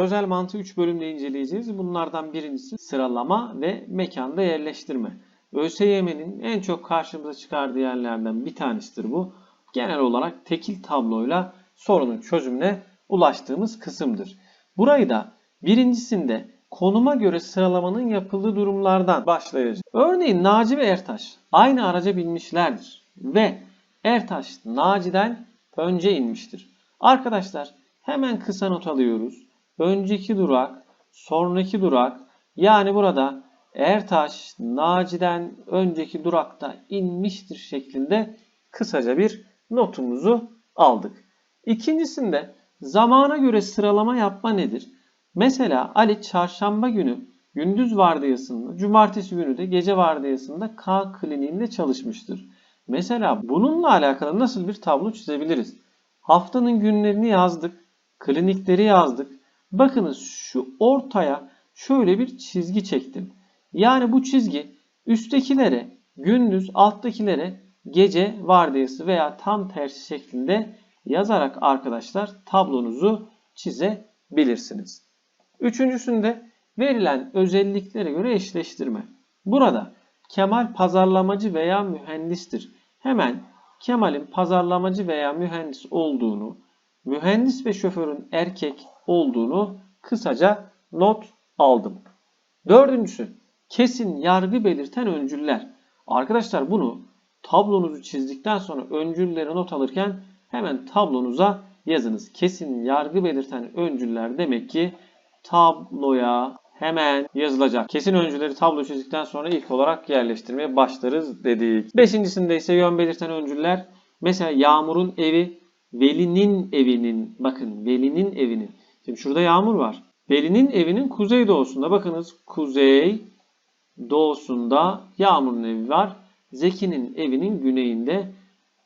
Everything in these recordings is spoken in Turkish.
sözel mantığı 3 bölümde inceleyeceğiz. Bunlardan birincisi sıralama ve mekanda yerleştirme. ÖSYM'nin en çok karşımıza çıkardığı yerlerden bir tanesidir bu. Genel olarak tekil tabloyla sorunun çözümüne ulaştığımız kısımdır. Burayı da birincisinde konuma göre sıralamanın yapıldığı durumlardan başlayacağız. Örneğin Naci ve Ertaş aynı araca binmişlerdir ve Ertaş Naci'den önce inmiştir. Arkadaşlar hemen kısa not alıyoruz. Önceki durak, sonraki durak yani burada Ertaş Naci'den önceki durakta inmiştir şeklinde kısaca bir notumuzu aldık. İkincisinde zamana göre sıralama yapma nedir? Mesela Ali çarşamba günü gündüz vardiyasında, cumartesi günü de gece vardiyasında K kliniğinde çalışmıştır. Mesela bununla alakalı nasıl bir tablo çizebiliriz? Haftanın günlerini yazdık, klinikleri yazdık. Bakınız şu ortaya şöyle bir çizgi çektim. Yani bu çizgi üsttekilere gündüz, alttakilere gece vardiyası veya tam tersi şeklinde yazarak arkadaşlar tablonuzu çizebilirsiniz. Üçüncüsünde verilen özelliklere göre eşleştirme. Burada Kemal pazarlamacı veya mühendistir. Hemen Kemal'in pazarlamacı veya mühendis olduğunu, mühendis ve şoförün erkek olduğunu kısaca not aldım. Dördüncüsü kesin yargı belirten öncüller. Arkadaşlar bunu tablonuzu çizdikten sonra öncülleri not alırken hemen tablonuza yazınız. Kesin yargı belirten öncüller demek ki tabloya hemen yazılacak. Kesin öncüleri tablo çizdikten sonra ilk olarak yerleştirmeye başlarız dedik. Beşincisinde ise yön belirten öncüller. Mesela Yağmur'un evi Veli'nin evinin bakın Veli'nin evinin. Şimdi şurada Yağmur var. Veli'nin evinin kuzey doğusunda bakınız kuzey doğusunda Yağmur'un evi var. Zeki'nin evinin güneyinde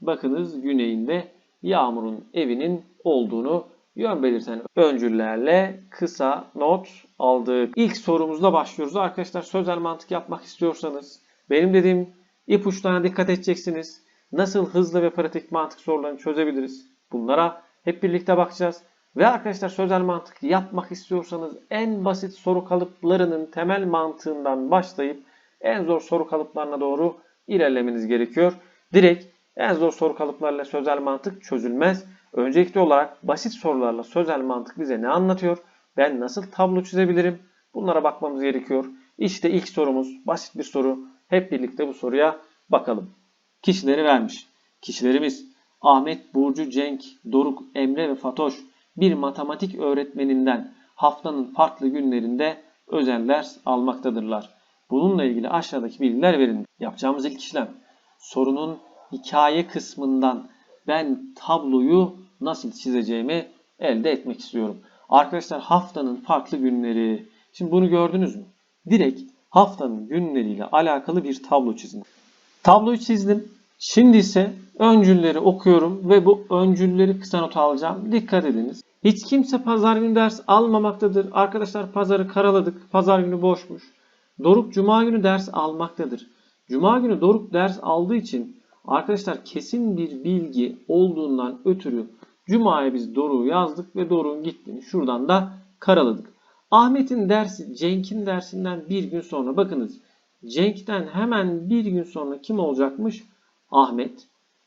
bakınız güneyinde Yağmur'un evinin olduğunu yön belirten öncüllerle kısa not aldık. İlk sorumuzla başlıyoruz. Arkadaşlar sözel mantık yapmak istiyorsanız benim dediğim ipuçlarına dikkat edeceksiniz. Nasıl hızlı ve pratik mantık sorularını çözebiliriz? Bunlara hep birlikte bakacağız. Ve arkadaşlar sözel mantık yapmak istiyorsanız en basit soru kalıplarının temel mantığından başlayıp en zor soru kalıplarına doğru ilerlemeniz gerekiyor. Direkt en zor soru kalıplarıyla sözel mantık çözülmez. Öncelikli olarak basit sorularla sözel mantık bize ne anlatıyor? Ben nasıl tablo çizebilirim? Bunlara bakmamız gerekiyor. İşte ilk sorumuz basit bir soru. Hep birlikte bu soruya bakalım. Kişileri vermiş. Kişilerimiz Ahmet, Burcu, Cenk, Doruk, Emre ve Fatoş bir matematik öğretmeninden haftanın farklı günlerinde özel ders almaktadırlar. Bununla ilgili aşağıdaki bilgiler verin. Yapacağımız ilk işlem sorunun hikaye kısmından ben tabloyu nasıl çizeceğimi elde etmek istiyorum. Arkadaşlar haftanın farklı günleri. Şimdi bunu gördünüz mü? Direkt haftanın günleriyle alakalı bir tablo çizin. Tabloyu çizdim. Şimdi ise öncülleri okuyorum ve bu öncülleri kısa not alacağım. Dikkat ediniz. Hiç kimse pazar günü ders almamaktadır. Arkadaşlar pazarı karaladık. Pazar günü boşmuş. Doruk cuma günü ders almaktadır. Cuma günü Doruk ders aldığı için arkadaşlar kesin bir bilgi olduğundan ötürü Cuma'ya biz Doruk'u yazdık ve Doruk'un gittiğini şuradan da karaladık. Ahmet'in dersi Cenk'in dersinden bir gün sonra bakınız. Cenk'ten hemen bir gün sonra kim olacakmış? Ahmet.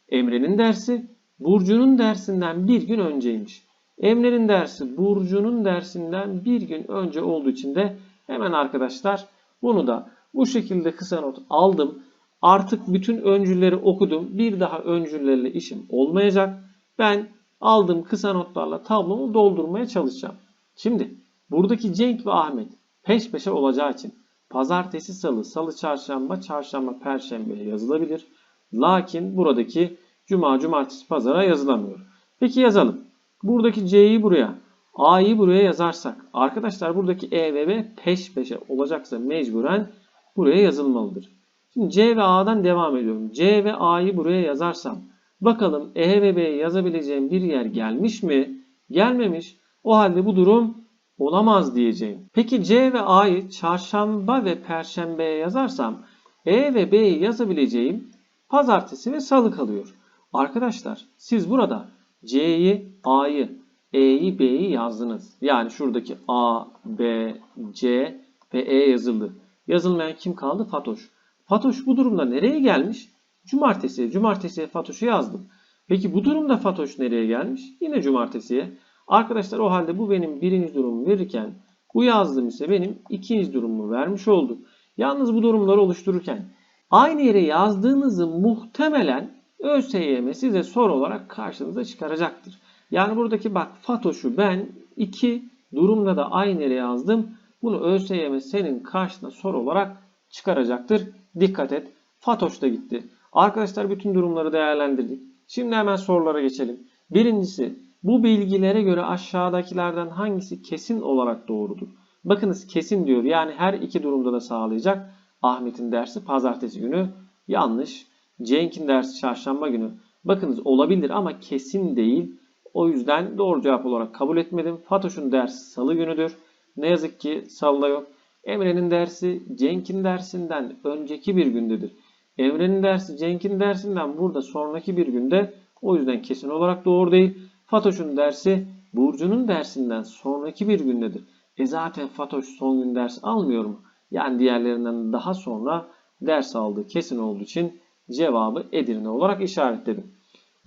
Emre'nin dersi Burcu'nun dersinden bir gün önceymiş. Emre'nin dersi Burcu'nun dersinden bir gün önce olduğu için de hemen arkadaşlar bunu da bu şekilde kısa not aldım. Artık bütün öncülleri okudum. Bir daha öncüllerle işim olmayacak. Ben aldığım kısa notlarla tablomu doldurmaya çalışacağım. Şimdi buradaki Cenk ve Ahmet peş peşe olacağı için pazartesi, salı, salı, çarşamba, çarşamba, perşembeye yazılabilir. Lakin buradaki cuma, cumartesi, pazara yazılamıyor. Peki yazalım. Buradaki C'yi buraya, A'yı buraya yazarsak arkadaşlar buradaki E ve B peş peşe olacaksa mecburen buraya yazılmalıdır. Şimdi C ve A'dan devam ediyorum. C ve A'yı buraya yazarsam bakalım E ve B'ye yazabileceğim bir yer gelmiş mi? Gelmemiş. O halde bu durum olamaz diyeceğim. Peki C ve A'yı çarşamba ve perşembeye yazarsam E ve B'yi yazabileceğim pazartesi ve salı kalıyor. Arkadaşlar siz burada C'yi, A'yı E'yi B'yi yazdınız. Yani şuradaki A, B, C ve E yazıldı. Yazılmayan kim kaldı? Fatoş. Fatoş bu durumda nereye gelmiş? Cumartesiye. Cumartesiye Fatoş'u yazdım. Peki bu durumda Fatoş nereye gelmiş? Yine cumartesiye. Arkadaşlar o halde bu benim birinci durumumu verirken bu yazdığım ise benim ikinci durumumu vermiş oldu. Yalnız bu durumları oluştururken aynı yere yazdığınızı muhtemelen ÖSYM size soru olarak karşınıza çıkaracaktır. Yani buradaki bak Fatoş'u ben iki durumda da aynı yere yazdım. Bunu ÖSYM senin karşına soru olarak çıkaracaktır. Dikkat et. Fatoş da gitti. Arkadaşlar bütün durumları değerlendirdik. Şimdi hemen sorulara geçelim. Birincisi bu bilgilere göre aşağıdakilerden hangisi kesin olarak doğrudur? Bakınız kesin diyor. Yani her iki durumda da sağlayacak. Ahmet'in dersi pazartesi günü yanlış. Cenk'in dersi çarşamba günü. Bakınız olabilir ama kesin değil. O yüzden doğru cevap olarak kabul etmedim. Fatoş'un dersi salı günüdür. Ne yazık ki salıda yok. Emre'nin dersi Cenk'in dersinden önceki bir gündedir. Emre'nin dersi Cenk'in dersinden burada sonraki bir günde. O yüzden kesin olarak doğru değil. Fatoş'un dersi Burcu'nun dersinden sonraki bir gündedir. E zaten Fatoş son gün ders almıyor mu? Yani diğerlerinden daha sonra ders aldığı kesin olduğu için cevabı Edirne olarak işaretledim.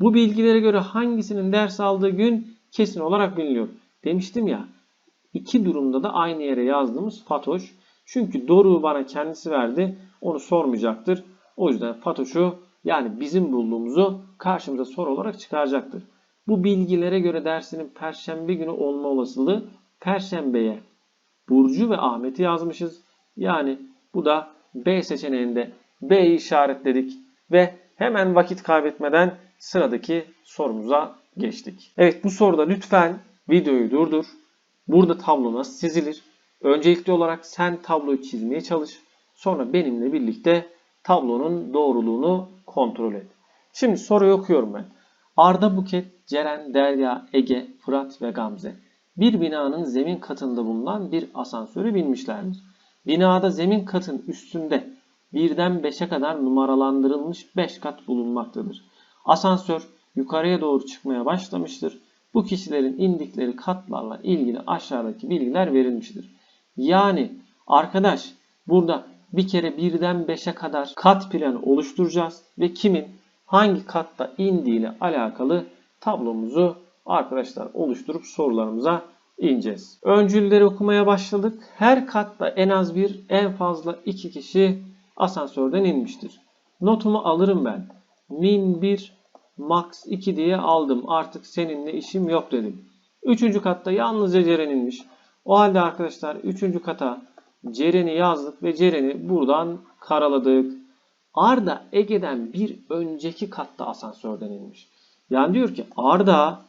Bu bilgilere göre hangisinin ders aldığı gün kesin olarak biliniyor. Demiştim ya iki durumda da aynı yere yazdığımız Fatoş. Çünkü Doruk'u bana kendisi verdi. Onu sormayacaktır. O yüzden Fatoş'u yani bizim bulduğumuzu karşımıza soru olarak çıkaracaktır. Bu bilgilere göre dersinin perşembe günü olma olasılığı perşembeye Burcu ve Ahmet'i yazmışız. Yani bu da B seçeneğinde B'yi işaretledik ve hemen vakit kaybetmeden sıradaki sorumuza geçtik. Evet bu soruda lütfen videoyu durdur. Burada tablo nasıl çizilir? Öncelikli olarak sen tabloyu çizmeye çalış. Sonra benimle birlikte tablonun doğruluğunu kontrol et. Şimdi soruyu okuyorum ben. Arda Buket, Ceren, Derya, Ege, Fırat ve Gamze bir binanın zemin katında bulunan bir asansöre binmişlerdir. Binada zemin katın üstünde birden 5'e kadar numaralandırılmış 5 kat bulunmaktadır. Asansör yukarıya doğru çıkmaya başlamıştır. Bu kişilerin indikleri katlarla ilgili aşağıdaki bilgiler verilmiştir. Yani arkadaş burada bir kere birden 5'e kadar kat planı oluşturacağız ve kimin hangi katta indiğiyle alakalı tablomuzu arkadaşlar oluşturup sorularımıza ineceğiz. Öncülleri okumaya başladık. Her katta en az bir, en fazla iki kişi asansörden inmiştir. Notumu alırım ben. Min 1, max 2 diye aldım. Artık seninle işim yok dedim. Üçüncü katta yalnızca Ceren inmiş. O halde arkadaşlar üçüncü kata Ceren'i yazdık ve Ceren'i buradan karaladık. Arda Ege'den bir önceki katta asansörden inmiş. Yani diyor ki Arda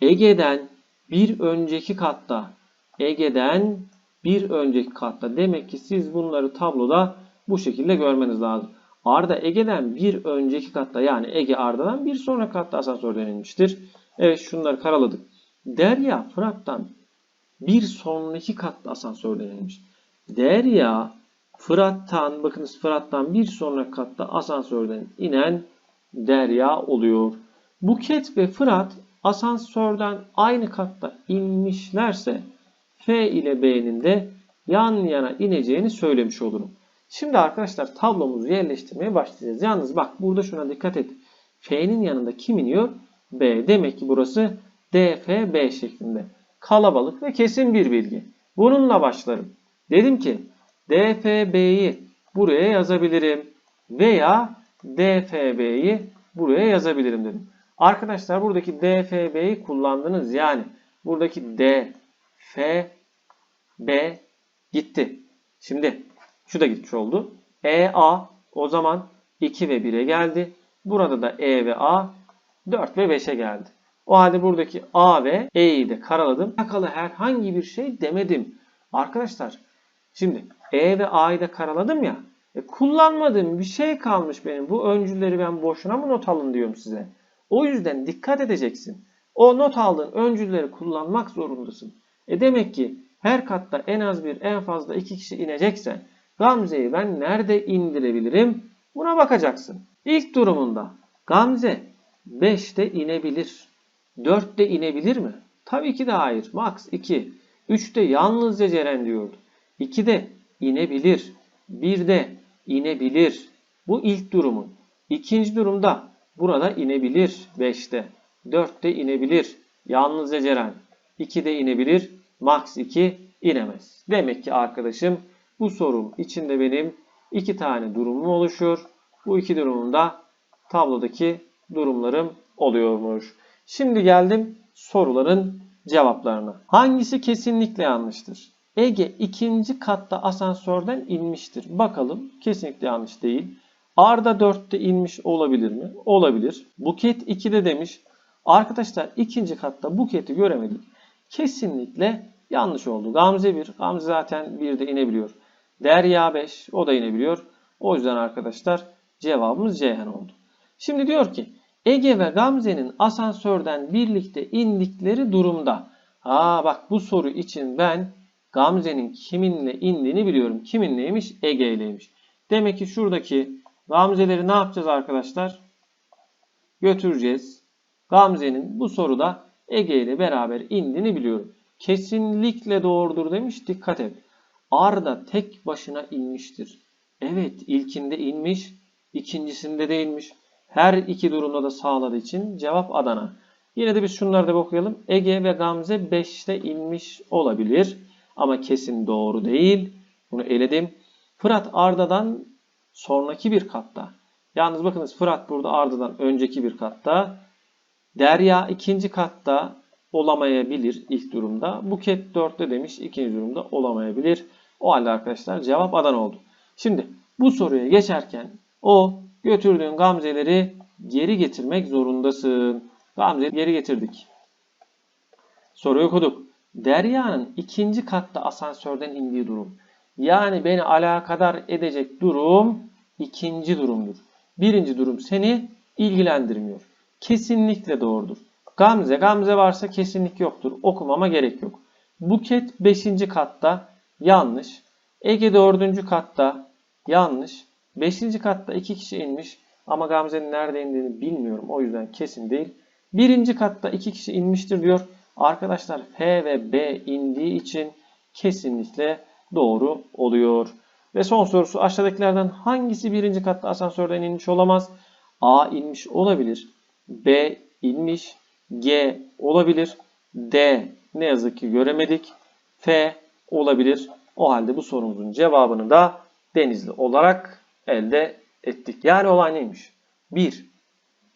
Ege'den bir önceki katta. Ege'den bir önceki katta. Demek ki siz bunları tabloda bu şekilde görmeniz lazım. Arda Ege'den bir önceki katta yani Ege Arda'dan bir sonraki katta asansörden inmiştir. Evet şunları karaladık. Derya Fırat'tan bir sonraki katta asansörden inmiş. Derya Fırat'tan bakınız Fırat'tan bir sonraki katta asansörden inen Derya oluyor. Buket ve Fırat asansörden aynı katta inmişlerse F ile B'nin de yan yana ineceğini söylemiş olurum. Şimdi arkadaşlar tablomuzu yerleştirmeye başlayacağız. Yalnız bak burada şuna dikkat et. F'nin yanında kim iniyor? B. Demek ki burası DFB şeklinde. Kalabalık ve kesin bir bilgi. Bununla başlarım. Dedim ki DFB'yi buraya yazabilirim. Veya DFB'yi buraya yazabilirim dedim. Arkadaşlar buradaki DFB'yi kullandınız. Yani buradaki D, F, B gitti. Şimdi şu da gitmiş oldu. E, A o zaman 2 ve 1'e geldi. Burada da E ve A 4 ve 5'e geldi. O halde buradaki A ve E'yi de karaladım. Alakalı herhangi bir şey demedim. Arkadaşlar şimdi E ve A'yı da karaladım ya. E, kullanmadığım bir şey kalmış benim. Bu öncülleri ben boşuna mı not alın diyorum size. O yüzden dikkat edeceksin. O not aldığın öncülleri kullanmak zorundasın. E demek ki her katta en az bir en fazla iki kişi inecekse Gamze'yi ben nerede indirebilirim? Buna bakacaksın. İlk durumunda Gamze 5'te inebilir. 4'te inebilir mi? Tabii ki de hayır. Max 2. 3'te yalnızca Ceren diyordu. 2'de inebilir. 1'de inebilir. Bu ilk durumun. İkinci durumda burada inebilir 5'te. 4'te inebilir. Yalnızca Ceren. 2'de inebilir. Max 2 inemez. Demek ki arkadaşım bu sorum içinde benim iki tane durumum oluşuyor. Bu iki durumunda tablodaki durumlarım oluyormuş. Şimdi geldim soruların cevaplarına. Hangisi kesinlikle yanlıştır? Ege ikinci katta asansörden inmiştir. Bakalım kesinlikle yanlış değil. Arda 4'te inmiş olabilir mi? Olabilir. Buket 2'de demiş. Arkadaşlar ikinci katta Buket'i göremedik. Kesinlikle yanlış oldu. Gamze 1. Gamze zaten 1'de inebiliyor. Derya 5. O da inebiliyor. O yüzden arkadaşlar cevabımız Ceyhan oldu. Şimdi diyor ki Ege ve Gamze'nin asansörden birlikte indikleri durumda. Aa bak bu soru için ben Gamze'nin kiminle indiğini biliyorum. Kiminleymiş? Ege ileymiş. Demek ki şuradaki Gamze'leri ne yapacağız arkadaşlar? Götüreceğiz. Gamze'nin bu soruda Ege ile beraber indiğini biliyorum. Kesinlikle doğrudur demiş. Dikkat et. Arda tek başına inmiştir. Evet ilkinde inmiş. ikincisinde de inmiş. Her iki durumda da sağladığı için cevap Adana. Yine de biz şunları da okuyalım. Ege ve Gamze 5'te inmiş olabilir. Ama kesin doğru değil. Bunu eledim. Fırat Arda'dan sonraki bir katta. Yalnız bakınız Fırat burada Arda'dan önceki bir katta. Derya ikinci katta olamayabilir ilk durumda. Buket 4'te demiş ikinci durumda olamayabilir. O halde arkadaşlar cevap Adana oldu. Şimdi bu soruya geçerken o götürdüğün gamzeleri geri getirmek zorundasın. Gamzeyi geri getirdik. Soruyu okuduk. Derya'nın ikinci katta asansörden indiği durum. Yani beni alakadar edecek durum ikinci durumdur. Birinci durum seni ilgilendirmiyor. Kesinlikle doğrudur. Gamze, Gamze varsa kesinlik yoktur. Okumama gerek yok. Buket 5. katta yanlış. Ege 4. katta yanlış. 5. katta 2 kişi inmiş ama Gamze'nin nerede indiğini bilmiyorum. O yüzden kesin değil. 1. katta 2 kişi inmiştir diyor. Arkadaşlar F ve B indiği için kesinlikle doğru oluyor. Ve son sorusu aşağıdakilerden hangisi birinci katta asansörden inmiş olamaz? A inmiş olabilir. B inmiş. G olabilir. D ne yazık ki göremedik. F olabilir. O halde bu sorumuzun cevabını da Denizli olarak elde ettik. Yani olay neymiş? 1.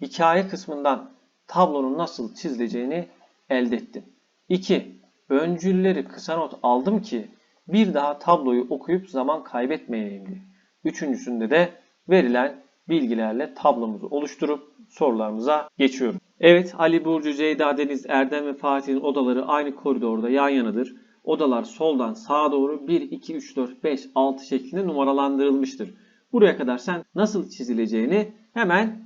Hikaye kısmından tablonun nasıl çizileceğini elde ettim. 2. Öncülleri kısa not aldım ki bir daha tabloyu okuyup zaman kaybetmeyeyim diye. Üçüncüsünde de verilen bilgilerle tablomuzu oluşturup sorularımıza geçiyorum. Evet Ali Burcu, Ceyda, Deniz, Erdem ve Fatih'in odaları aynı koridorda yan yanadır. Odalar soldan sağa doğru 1, 2, 3, 4, 5, 6 şeklinde numaralandırılmıştır. Buraya kadar sen nasıl çizileceğini hemen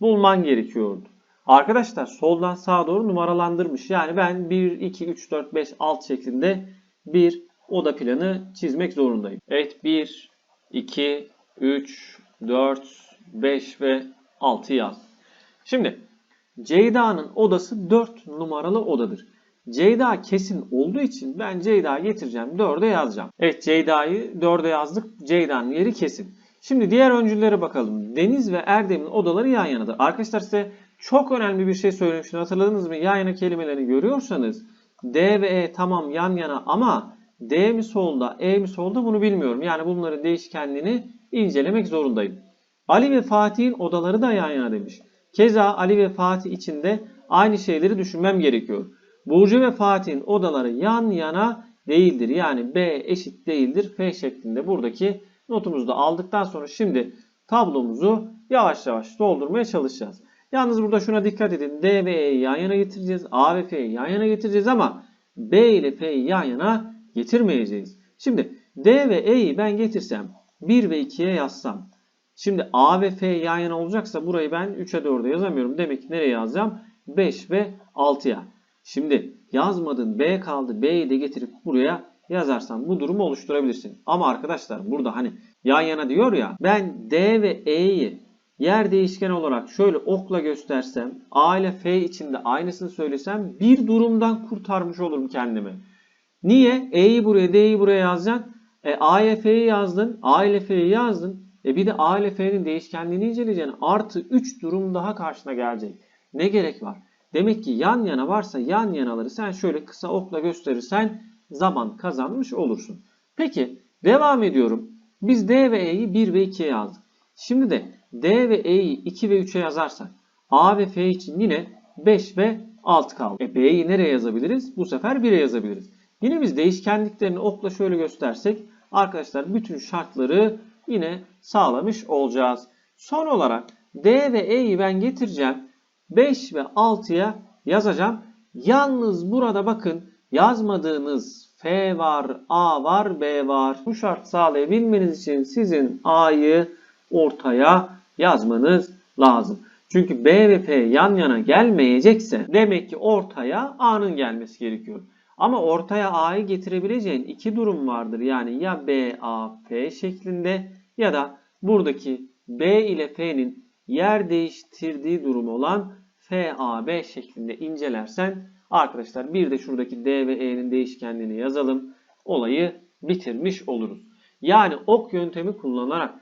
bulman gerekiyordu. Arkadaşlar soldan sağa doğru numaralandırmış. Yani ben 1, 2, 3, 4, 5, 6 şeklinde bir oda planı çizmek zorundayım. Evet 1, 2, 3, 4, 5 ve 6 yaz. Şimdi Ceyda'nın odası 4 numaralı odadır. Ceyda kesin olduğu için ben Ceyda'yı getireceğim 4'e yazacağım. Evet Ceyda'yı 4'e yazdık. Ceyda'nın yeri kesin. Şimdi diğer öncüllere bakalım. Deniz ve Erdem'in odaları yan yanadır. Arkadaşlar size çok önemli bir şey söylemiştim. Hatırladınız mı? Yan yana kelimelerini görüyorsanız D ve E tamam yan yana ama D mi solda, E mi solda bunu bilmiyorum. Yani bunların değişkenliğini incelemek zorundayım. Ali ve Fatih'in odaları da yan yana demiş. Keza Ali ve Fatih için de aynı şeyleri düşünmem gerekiyor. Burcu ve Fatih'in odaları yan yana değildir. Yani B eşit değildir. F şeklinde buradaki notumuzu da aldıktan sonra şimdi tablomuzu yavaş yavaş doldurmaya çalışacağız. Yalnız burada şuna dikkat edin. D ve E'yi yan yana getireceğiz. A ve F'yi yan yana getireceğiz ama B ile F'yi yan yana getirmeyeceğiz. Şimdi D ve E'yi ben getirsem 1 ve 2'ye yazsam. Şimdi A ve F yan yana olacaksa burayı ben 3'e 4'e yazamıyorum. Demek ki nereye yazacağım? 5 ve 6'ya. Şimdi yazmadın B kaldı. B'yi de getirip buraya yazarsan bu durumu oluşturabilirsin. Ama arkadaşlar burada hani yan yana diyor ya ben D ve E'yi yer değişken olarak şöyle okla göstersem A ile F içinde aynısını söylesem bir durumdan kurtarmış olurum kendimi. Niye? E'yi buraya D'yi buraya yazacaksın. E, A ile F'yi yazdın. A ile F'yi yazdın. E bir de A ile F'nin değişkenliğini inceleyeceksin. Artı 3 durum daha karşına gelecek. Ne gerek var? Demek ki yan yana varsa yan yanaları sen şöyle kısa okla gösterirsen zaman kazanmış olursun. Peki devam ediyorum. Biz D ve E'yi 1 ve 2'ye yazdık. Şimdi de D ve E'yi 2 ve 3'e yazarsak A ve F için yine 5 ve 6 kaldı. E B'yi nereye yazabiliriz? Bu sefer 1'e yazabiliriz. Yine biz değişkenliklerini okla şöyle göstersek arkadaşlar bütün şartları yine sağlamış olacağız. Son olarak D ve E'yi ben getireceğim. 5 ve 6'ya yazacağım. Yalnız burada bakın yazmadığınız F var, A var, B var. Bu şart sağlayabilmeniz için sizin A'yı ortaya yazmanız lazım. Çünkü B ve F yan yana gelmeyecekse demek ki ortaya A'nın gelmesi gerekiyor. Ama ortaya A'yı getirebileceğin iki durum vardır. Yani ya B, A, F şeklinde ya da buradaki B ile F'nin yer değiştirdiği durum olan F, A, B şeklinde incelersen arkadaşlar bir de şuradaki D ve E'nin değişkenliğini yazalım. Olayı bitirmiş oluruz. Yani ok yöntemi kullanarak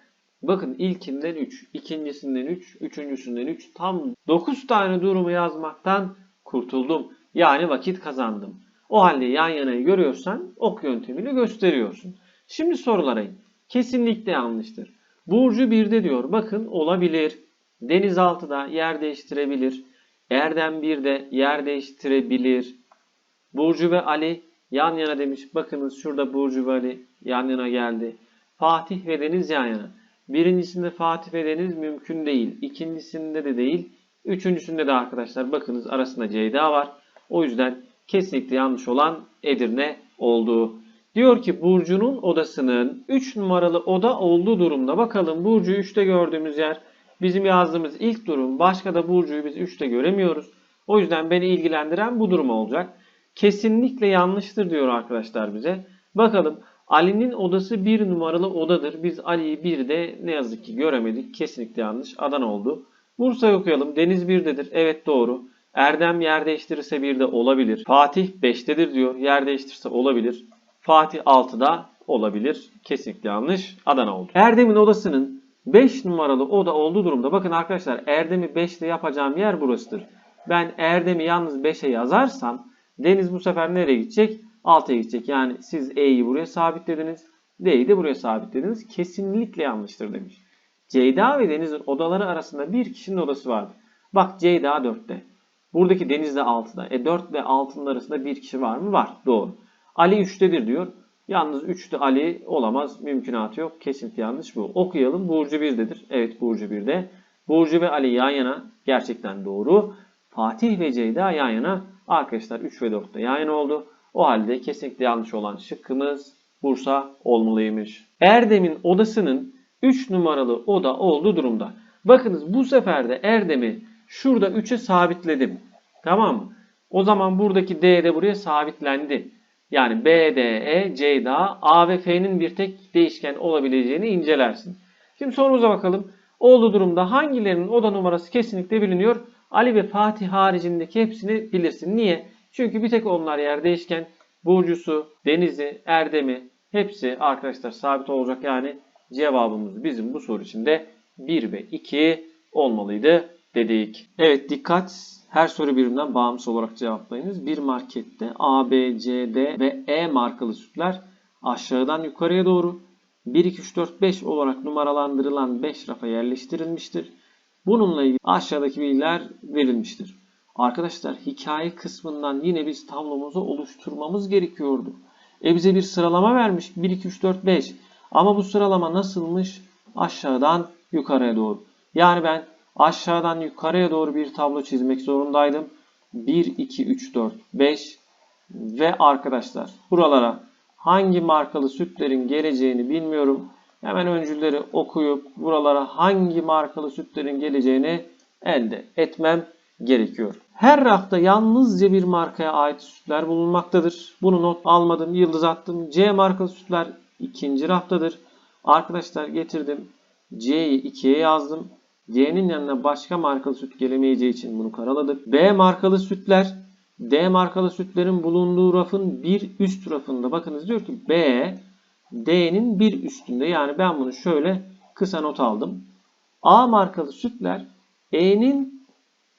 bakın ilkinden 3, ikincisinden 3, üçüncüsünden 3 tam 9 tane durumu yazmaktan kurtuldum. Yani vakit kazandım. O halde yan yanayı görüyorsan ok yöntemiyle gösteriyorsun. Şimdi sorulara in. Kesinlikle yanlıştır. Burcu 1'de diyor. Bakın olabilir. Denizaltıda yer değiştirebilir. Erdem 1'de yer değiştirebilir. Burcu ve Ali yan yana demiş. Bakınız şurada Burcu ve Ali yan yana geldi. Fatih ve Deniz yan yana. Birincisinde Fatih ve Deniz mümkün değil. İkincisinde de değil. Üçüncüsünde de arkadaşlar bakınız arasında Ceyda var. O yüzden kesinlikle yanlış olan Edirne oldu. Diyor ki Burcu'nun odasının 3 numaralı oda olduğu durumda. Bakalım Burcu'yu 3'te gördüğümüz yer bizim yazdığımız ilk durum. Başka da Burcu'yu biz 3'te göremiyoruz. O yüzden beni ilgilendiren bu durum olacak. Kesinlikle yanlıştır diyor arkadaşlar bize. Bakalım Ali'nin odası 1 numaralı odadır. Biz Ali'yi 1'de ne yazık ki göremedik. Kesinlikle yanlış. Adana oldu. Bursa'yı okuyalım. Deniz 1'dedir. Evet doğru. Erdem yer değiştirirse 1'de olabilir. Fatih 5'tedir diyor. Yer değiştirirse olabilir. Fatih 6'da olabilir. Kesinlikle yanlış. Adana oldu. Erdem'in odasının 5 numaralı oda olduğu durumda bakın arkadaşlar Erdem'i 5'te yapacağım yer burasıdır. Ben Erdem'i yalnız 5'e yazarsam Deniz bu sefer nereye gidecek? 6'ya gidecek. Yani siz E'yi buraya sabitlediniz. D'yi de buraya sabitlediniz. Kesinlikle yanlıştır demiş. Ceyda ve Deniz'in odaları arasında bir kişinin odası vardır. Bak Ceyda 4'te. Buradaki Deniz de 6'da. E 4 ve 6'nın arasında bir kişi var mı? Var. Doğru. Ali 3'tedir diyor. Yalnız 3'te Ali olamaz. Mümkünatı yok. Kesinlikle yanlış bu. Okuyalım. Burcu 1'dedir. Evet Burcu 1'de. Burcu ve Ali yan yana. Gerçekten doğru. Fatih ve Ceyda yan yana. Arkadaşlar 3 ve 4'te yan yana oldu. O halde kesinlikle yanlış olan şıkkımız Bursa olmalıymış. Erdem'in odasının 3 numaralı oda olduğu durumda. Bakınız bu sefer de Erdem'i şurada 3'e sabitledim. Tamam mı? O zaman buradaki D de buraya sabitlendi. Yani B, D, E, Ceyda, A ve F'nin bir tek değişken olabileceğini incelersin. Şimdi sorumuza bakalım. Olduğu durumda hangilerinin oda numarası kesinlikle biliniyor? Ali ve Fatih haricindeki hepsini bilirsin. Niye? Çünkü bir tek onlar yer değişken. Burcusu, Deniz'i, Erdem'i hepsi arkadaşlar sabit olacak. Yani cevabımız bizim bu soru için de 1 ve 2 olmalıydı dedik. Evet dikkat. Her soru birbirinden bağımsız olarak cevaplayınız. Bir markette A, B, C, D ve E markalı sütler aşağıdan yukarıya doğru 1, 2, 3, 4, 5 olarak numaralandırılan 5 rafa yerleştirilmiştir. Bununla ilgili aşağıdaki bilgiler verilmiştir. Arkadaşlar hikaye kısmından yine biz tablomuzu oluşturmamız gerekiyordu. E bize bir sıralama vermiş. 1, 2, 3, 4, 5. Ama bu sıralama nasılmış? Aşağıdan yukarıya doğru. Yani ben aşağıdan yukarıya doğru bir tablo çizmek zorundaydım. 1, 2, 3, 4, 5 ve arkadaşlar buralara hangi markalı sütlerin geleceğini bilmiyorum. Hemen öncülleri okuyup buralara hangi markalı sütlerin geleceğini elde etmem gerekiyor. Her rafta yalnızca bir markaya ait sütler bulunmaktadır. Bunu not almadım, yıldız attım. C markalı sütler ikinci raftadır. Arkadaşlar getirdim. C'yi 2'ye yazdım. C'nin yanına başka markalı süt gelemeyeceği için bunu karaladık. B markalı sütler D markalı sütlerin bulunduğu rafın bir üst rafında. Bakınız diyor ki B D'nin bir üstünde. Yani ben bunu şöyle kısa not aldım. A markalı sütler E'nin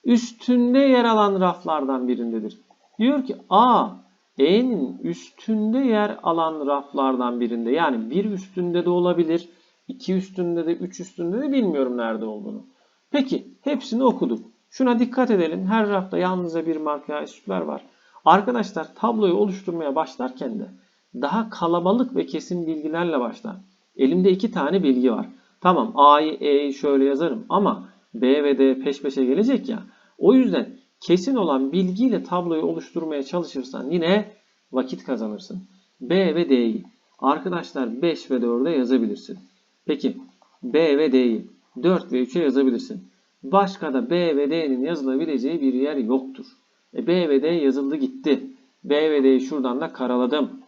üstünde yer alan raflardan birindedir. Diyor ki A E'nin üstünde yer alan raflardan birinde. Yani bir üstünde de olabilir. İki üstünde de, üç üstünde de bilmiyorum nerede olduğunu. Peki hepsini okuduk. Şuna dikkat edelim. Her rafta yalnızca bir marka sütler var. Arkadaşlar tabloyu oluşturmaya başlarken de daha kalabalık ve kesin bilgilerle başlar. Elimde iki tane bilgi var. Tamam A'yı E'yi şöyle yazarım ama B ve D peş peşe gelecek ya. O yüzden kesin olan bilgiyle tabloyu oluşturmaya çalışırsan yine vakit kazanırsın. B ve D'yi arkadaşlar 5 ve 4'e yazabilirsin. Peki B ve D'yi 4 ve 3'e yazabilirsin. Başka da B ve D'nin yazılabileceği bir yer yoktur. E B ve D yazıldı gitti. B ve D'yi şuradan da karaladım.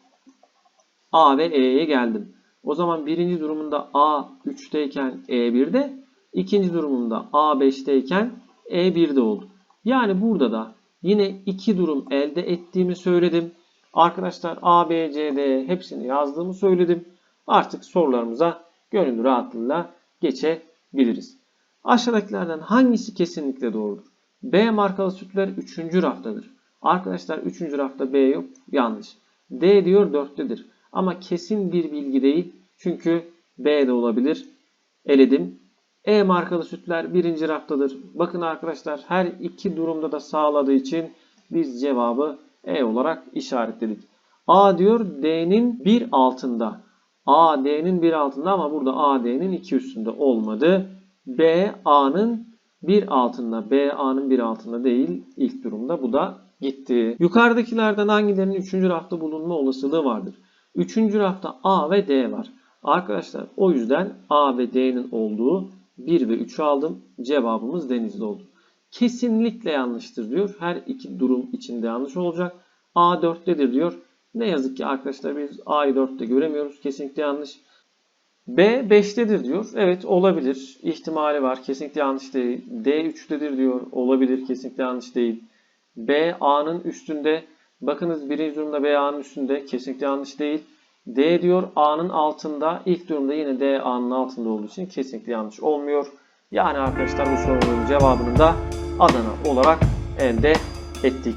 A ve E'ye geldim. O zaman birinci durumunda A 3'teyken E 1'de, ikinci durumunda A 5'teyken E 1'de oldu. Yani burada da yine iki durum elde ettiğimi söyledim. Arkadaşlar A, B, C, D hepsini yazdığımı söyledim. Artık sorularımıza gönül rahatlığıyla geçebiliriz. Aşağıdakilerden hangisi kesinlikle doğrudur? B markalı sütler 3. raftadır. Arkadaşlar 3. rafta B yok. Yanlış. D diyor 4'tedir. Ama kesin bir bilgi değil. Çünkü B de olabilir. Eledim. E markalı sütler 1. raftadır. Bakın arkadaşlar her iki durumda da sağladığı için biz cevabı E olarak işaretledik. A diyor D'nin bir altında. A D'nin bir altında ama burada A D'nin iki üstünde olmadı. B A'nın bir altında. B A'nın bir altında değil. İlk durumda bu da gitti. Yukarıdakilerden hangilerinin 3. rafta bulunma olasılığı vardır? 3. rafta A ve D var. Arkadaşlar o yüzden A ve D'nin olduğu 1 ve 3'ü aldım. Cevabımız denizli oldu. Kesinlikle yanlıştır diyor. Her iki durum içinde yanlış olacak. A 4'tedir diyor. Ne yazık ki arkadaşlar biz A'yı 4'te göremiyoruz. Kesinlikle yanlış. B 5'tedir diyor. Evet olabilir. İhtimali var. Kesinlikle yanlış değil. D 3'tedir diyor. Olabilir. Kesinlikle yanlış değil. B A'nın üstünde. Bakınız birinci durumda B A'nın üstünde. Kesinlikle yanlış değil. D diyor A'nın altında. İlk durumda yine D A'nın altında olduğu için kesinlikle yanlış olmuyor. Yani arkadaşlar bu sorunun cevabını da Adana olarak elde ettik.